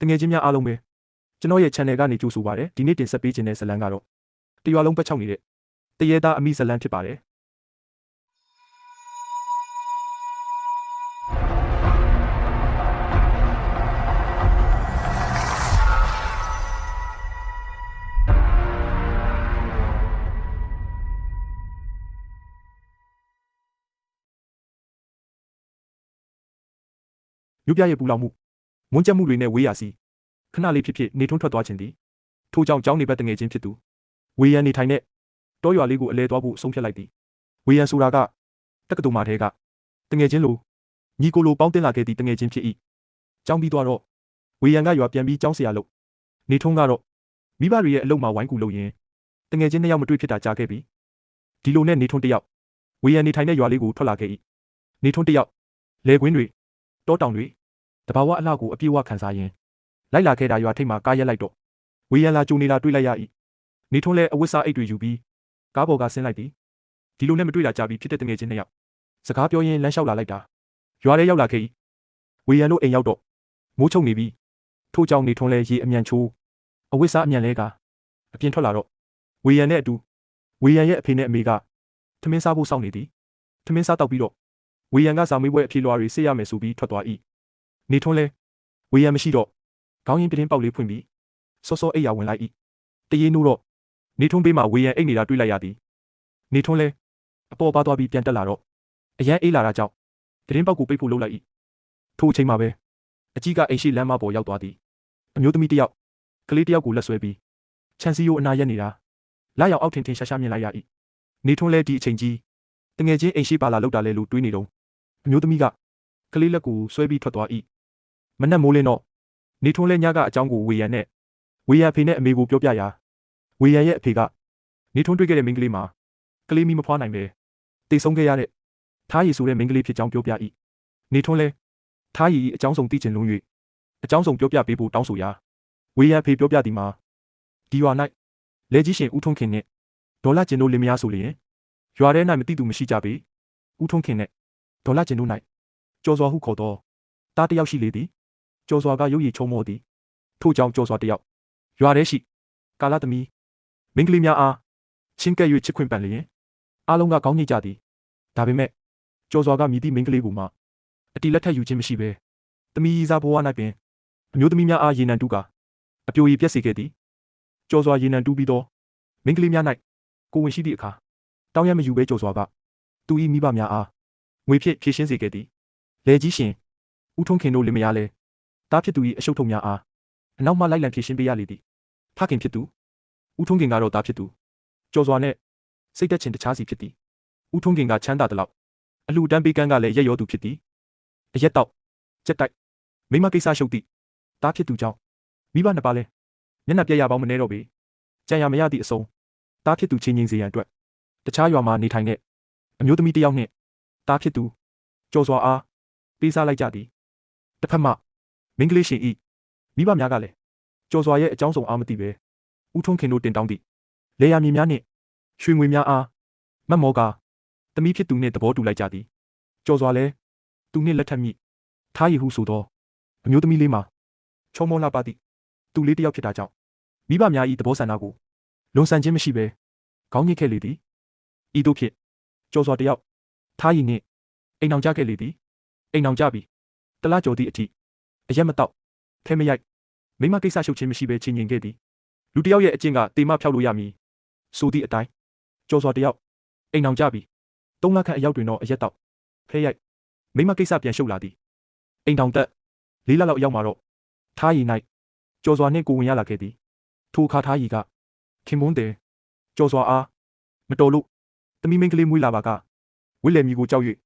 တငယ်ချင်းများအားလုံးပဲကျွန်တော်ရဲ့ channel ကနေကြိုဆိုပါရစေဒီနေ့တင်ဆက်ပေးခြင်းတဲ့ဇတ်လံကတော့တရွာလုံးပတ်ချောက်နေတဲ့တရေသားအမိဇတ်လံဖြစ်ပါတယ်မြို့ပြရဲ့ပူလောင်မှု မွန်းကျက်မှုတွေနဲ့ဝေးရစီခဏလေးဖြစ်ဖြစ်နေထွန်းထွက်သွားခြင်းသည်ထို့ကြောင့်ကြောင်းနေဘက်တငယ်ချင်းဖြစ်သူဝေယံနေထိုင်တဲ့တောရွာလေးကိုအလဲသွားဖို့ဆုံးဖြတ်လိုက်သည်ဝေယံဆိုတာကတက္ကသိုလ်မှာတည်းကတငယ်ချင်းလိုညီကိုလိုပေါင်းတင်လာခဲ့သည့်တငယ်ချင်းဖြစ်၏ကြောင်းပြီးသွားတော့ဝေယံကရွာပြန်ပြီးကြောင်းဆရာလို့နေထွန်းကတော့မိဘတွေရဲ့အလုပ်မှာဝိုင်းကူလို့ရင်တငယ်ချင်းနှစ်ယောက်မတွေ့ဖြစ်တာကြားခဲ့ပြီဒီလိုနဲ့နေထွန်းတစ်ယောက်ဝေယံနေထိုင်တဲ့ရွာလေးကိုထွက်လာခဲ့၏နေထွန်းတစ်ယောက်လေကွင်းတွေတောတောင်တွေ တဘာဝအလှကိုအပြည့်အဝခံစားရင်လိုက်လာခဲ့တာရွာထိပ်မှာကားရက်လိုက်တော့ဝေယံလာကြုံနေတာတွေ့လိုက်ရ၏နေထွန်းလဲအဝတ်စားအိတ်တွေယူပြီးကားပေါ်ကဆင်းလိုက်သည်ဒီလိုနဲ့မတွေ့တာကြာပြီဖြစ်တဲ့တငယ်ချင်းနှစ်ယောက်စကားပြောရင်းလမ်းလျှောက်လာလိုက်တာရွာထဲရောက်လာခဲ့၏ဝေယံတို့အိမ်ရောက်တော့မိုးချုံနေပြီးထို့ကြောင့်နေထွန်းလဲရေအမြန်ချိုးအဝတ်စားအမြန်လဲကအပြင်ထွက်လာတော့ဝေယံနဲ့အတူဝေယံရဲ့အဖေနဲ့အမေကထမင်းစားဖို့စောင့်နေသည်ထမင်းစားတော့ပြီးတော့ဝေယံကစာမေးပွဲအဖြေလွှာတွေဆေးရမယ်ဆိုပြီးထွက်သွား၏ နေထွန်းလဲဝေယံမရှိတော့ခေါင်းရင်းပြတင်းပေါက်လေးဖွင့်ပြီးစောစောအိပ်ရဝင်လိုက်၏တရေနိုးတော့နေထွန်းဘေးမှာဝေယံအိတ်နေတာတွေ့လိုက်ရသည်နေထွန်းလဲအပေါ်ပါသွားပြီးပြန်တက်လာတော့အရန်အေးလာတာကြောင့်ပြတင်းပေါက်ကိုပိတ်ဖို့လုပ်လိုက်၏ထို့အချိန်မှာပဲအကြီးကအိမ်ရှိလမ်းမပေါ်ရောက်သွားသည်အမျိုးသမီးတစ်ယောက်ကလေးတစ်ယောက်ကိုလက်ဆွဲပြီးချန်စီယိုအနာရက်နေတာလာရောက်အောက်ထင်ထင်ရှားရှားမြင်လိုက်ရ၏နေထွန်းလဲဒီအချိန်ကြီးတငယ်ချင်းအိမ်ရှိပါလာလောက်တာလဲလို့တွေးနေတော့အမျိုးသမီးကကလေးလက်ကိုဆွဲပြီးထွက်သွား၏ မနက်မိုးလင်းတော့နေထွန်းလဲညကအကြောင်းကိုဝေယံနဲ့ဝေယံအဖေနဲ့အမေကိုပြောပြရာဝေယံရဲ့အဖေကနေထွန်းတွေ့ခဲ့တဲ့မိန်းကလေးမှာကလေးမီမဖွားနိုင်ပဲတိတ်ဆုံးခဲ့ရတဲ့ထားရည်ဆိုတဲ့မိန်းကလေးဖြစ်ကြောင်းပြောပြ၏နေထွန်းလဲထားရည်၏အကြောင်းဆုံးသိချင်လုံး၍အကြောင်းဆုံးပြောပြပေးဖို့တောင်းဆိုရာဝေယံအဖေပြောပြသည်မှာဒီရွာ၌လက်ကြီးရှင်ဦးထွန်းခင်နှင့်ဒေါ်လာကျင်တို့လင်မယားဆိုလျင်ရွာထဲ၌မသိသူမရှိကြပေဦးထွန်းခင်နှင့်ဒေါ်လာကျင်တို့၌ကျော်စွာဟုခေါ်သောတားတစ်ယောက်ရှိလေသည် ကျော်စွာကရုပ်ရည်ချုံမောသည်ထို့ကြောင့်ကျော်စွာတစ်ယောက်ရွာထဲရှိကာလသမီးမင်းကလေးများအားချင်းကဲ့၍ချစ်ခွင့်ပန်လျင်အားလုံးကကောင်းညိတ်ကြသည်ဒါပေမဲ့ကျော်စွာကမြည်သည့်မင်းကလေးကိုမှအတီလက်ထက်ယူခြင်းမရှိဘဲသမီးရီစားဘဝ၌ပင်အမျိုးသမီးများအားရေနံတူးကအပြိုရည်ပြက်စေခဲ့သည်ကျော်စွာရေနံတူးပြီးတော့မင်းကလေးများ၌ကိုဝင်ရှိသည့်အခါတောင်းရမယူဘဲကျော်စွာကသူ၏မိဘများအားငွေဖြင့်ဖြည့်ရှင်းစေခဲ့သည်လေကြီးရှင်ဦးထွန်းခင်တို့လင်မယားလဲ တားဖြစ်သူ၏အရှုပ်ထုံများအားအနောက်မှလိုက်လံဖြည့်ရှင်းပေးရလေသည်ဖခင်ဖြစ်သူဦးထွန်းခင်ကတော့တားဖြစ်သူကျော်စွာနဲ့စိတ်သက်ခြင်းတခြားစီဖြစ်သည်ဦးထွန်းခင်ကချမ်းသာသလောက်အလှတန်းပေးကမ်းကလည်းရက်ရောသူဖြစ်သည်အရက်တော့ကြက်တိုက်မိမကိစ္စရှုပ်သည့်တားဖြစ်သူကြောင့်မိဘနှစ်ပါးလဲမျက်နှာပြက်ရပေါင်းမနေတော့ပေကြံရမရသည့်အစုံတားဖြစ်သူချင်းချင်းစေရန်အတွက်တခြားရွာမှာနေထိုင်တဲ့အမျိုးသမီးတစ်ယောက်နှင့်တားဖြစ်သူကျော်စွာအားပေးစားလိုက်ကြသည်တစ်ဖက်မှ မင်းကလေးရှင်ဤမိဘများကလည်းကျော်စွာရဲ့အကြောင်းဆုံးအားမသိပဲဦးထွန်းခင်တို့တင်တောင်းသည့်လေယာမြေများနှင့်ရွှေငွေများအားမတ်မောကသမီးဖြစ်သူနှင့်သဘောတူလိုက်ကြသည်ကျော်စွာလည်းသူနှင့်လက်ထပ်မိထားရည်ဟုဆိုသောအမျိုးသမီးလေးမှာချုံမောလှပသည့်သူလေးတစ်ယောက်ဖြစ်တာကြောင့်မိဘများ၏သဘောဆန္ဒကိုလွန်ဆန်ခြင်းမရှိဘဲခေါင်းညှိခဲ့လေသည်ဤသို့ဖြင့်ကျော်စွာတစ်ယောက်ထားရည်နှင့်အိမ်အောင်ကြခဲ့လေသည်အိမ်အောင်ကြပြီတလားကျော်သည့်အထိ အရက်မတော့ထဲမရိုက်မိမကိစ္စရှုပ်ခြင်းမရှိဘဲချင်းငင်ခဲ့သည်လူတစ်ယောက်ရဲ့အကျင့်ကတေမဖြောက်လို့ရမည်ဆိုသည့်အတိုင်းကျော်စွာတစ်ယောက်အိမ်အောင်ကြပြီသုံးလခန့်အရောက်တွင်တော့အရက်တော့ဖဲရိုက်မိမကိစ္စပြန်ရှုပ်လာသည်အိမ်တောင်တက်လေးလလောက်အရောက်မှာတော့ထားရည်၌ကျော်စွာနှင့်ကိုဝင်ရလာခဲ့သည်ထိုအခါထားရည်ကခင်မွန်းတယ်ကျော်စွာအားမတော်လို့တမီမင်းကလေးမွေးလာပါကဝစ်လေမီကိုကြောက်၍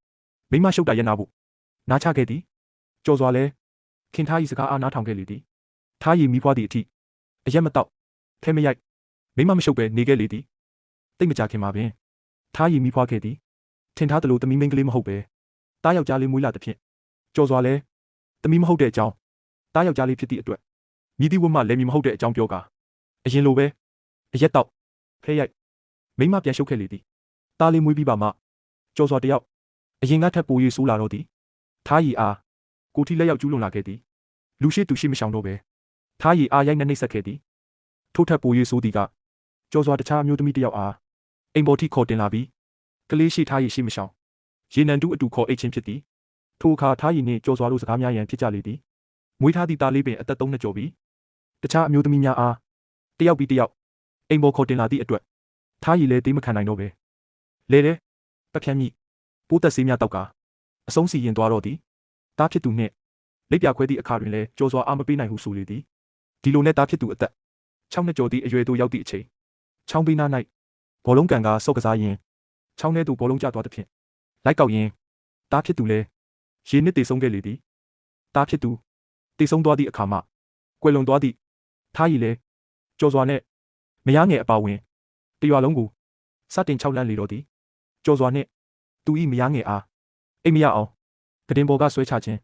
မိမရှုပ်တာရနာဖို့နားချခဲ့သည်ကျော်စွာလဲ ခင်ထားရည်စကားအားနားထောင်ခဲ့လေသည်ထားရည်မိဖွားသည့်အထိအရက်မတော့ဖဲမရိုက်မိမမရှုပ်ပဲနေခဲ့လေသည်တိတ်မကြခင်မှာပင်ထားရည်မိဖွားခဲ့သည်ထင်ထားသလိုတမီမင်းကလေးမဟုတ်ပဲတားယောက်ျားလေးမွေးလာသဖြင့်ကျော်စွာလဲတမီမဟုတ်တဲ့အကြောင်းတားယောက်ျားလေးဖြစ်သည့်အတွက်မြည်သည့်ဝတ်မှလည်းမြည်မဟုတ်တဲ့အကြောင်းပြောကာအရင်လိုပဲအရက်တော့ဖဲရိုက်မိမပြန်ရှုပ်ခဲ့လေသည်တားလေးမွေးပြီးပါမှကျော်စွာတယောက်အရင်ကထက်ပို၍ဆိုးလာတော့သည်ထားရည်အား ကိုထီလက်ရောက်ကျူးလွန်လာခဲ့သည်လူရှိသူရှိမရှောင်တော့ပဲထားရီအားရိုက်နှိမ့်ဆက်ခဲ့သည်ထို့ထက်ပို၍ဆိုသည်ကကြော်စွာတခြားအမျိုးသမီးတစ်ယောက်အားအိမ်ပေါ်ထိခေါ်တင်လာပြီးကလေးရှိထားရီရှိမရှောင်ရေနံတူးအတူခေါ်အိတ်ချင်းဖြစ်သည်ထိုအခါထားရီနှင့်ကြော်စွာတို့စကားများရန်ဖြစ်ကြလေသည်မွေးထားသည့်သားလေးပင်အသက်သုံးနှစ်ကျော်ပြီးတခြားအမျိုးသမီးများအားတယောက်ပြီးတယောက်အိမ်ပေါ်ခေါ်တင်လာသည့်အတွက်ထားရီလည်းတေးမခံနိုင်တော့ပဲလဲတဲ့ပဖြန်းမိပိုးသက်ဆေးများတောက်ကာအဆုံးစီရင်သွားတော့သည် တားဖြစ်သူနှင့်လက်ပြခွဲသည့်အခါတွင်လည်းကြော်စွာအားမပေးနိုင်ဟုဆိုလေသည်ဒီလိုနဲ့တားဖြစ်သူအသက်6နှစ်ကျော်သည့်အရွယ်သို့ရောက်သည့်အချိန်ချောင်းပေးနား၌ဘောလုံးကန်ကစော့ကစားရင်းချောင်းထဲသို့ဘောလုံးကျသွားသဖြင့်လိုက်ကောက်ရင်းတားဖြစ်သူလည်းရေနစ်တေဆုံးခဲ့လေသည်တားဖြစ်သူတေဆုံးသွားသည့်အခါမှကွယ်လွန်သွားသည့်ထားရီလည်းကြော်စွာနဲ့မယားငယ်အပါဝင်တရွာလုံးကိုစတင်၆လန့်လေတော့သည်ကြော်စွာနှင့်သူ၏မယားငယ်အားအိမ်မရအောင် ကတင်ပေါ်ကဆွဲချခြင်း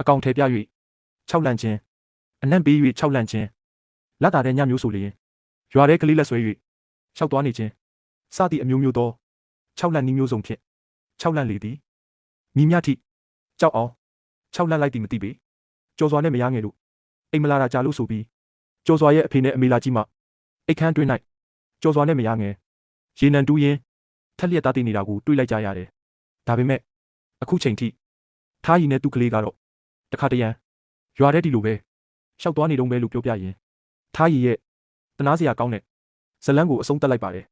အကောင်ထဲပြ၍၆လန့်ခြင်းအနံ့ပေး၍၆လန့်ခြင်းလက်တာတဲ့ညမျိုးဆိုလျင်ရွာထဲကလေးလက်ဆွဲ၍ရှောက်သွားနေခြင်းစသည့်အမျိုးမျိုးသော၆လန့်နီးမျိုးစုံဖြင့်၆လန့်လေသည်မိမြထိကြောက်အောင်၆လန့်လိုက်သည်မသိပေကြော်စွာနဲ့မယားငယ်တို့အိမ်မလာတာကြာလို့ဆိုပြီးကျော်စွာရဲ့အဖေနဲ့အမေလာကြီးမှအိတ်ခမ်းတွင်း၌ကျော်စွာနဲ့မရငယ်ရေနံတူးရင်ထက်လျက်သားတည်နေတာကိုတွေးလိုက်ကြရတယ်။ဒါပေမဲ့အခုချိန်ထိ ထားရီနဲ့သူ့ကလေးကတော့တခါတရံရွာထဲဒီလိုပဲရှောက်သွားနေတုန်းပဲလို့ပြောပြရင်ထားရီရဲ့တနာစရာကောင်းတဲ့ဇလန်းကိုအဆုံးတက်လိုက်ပါတယ်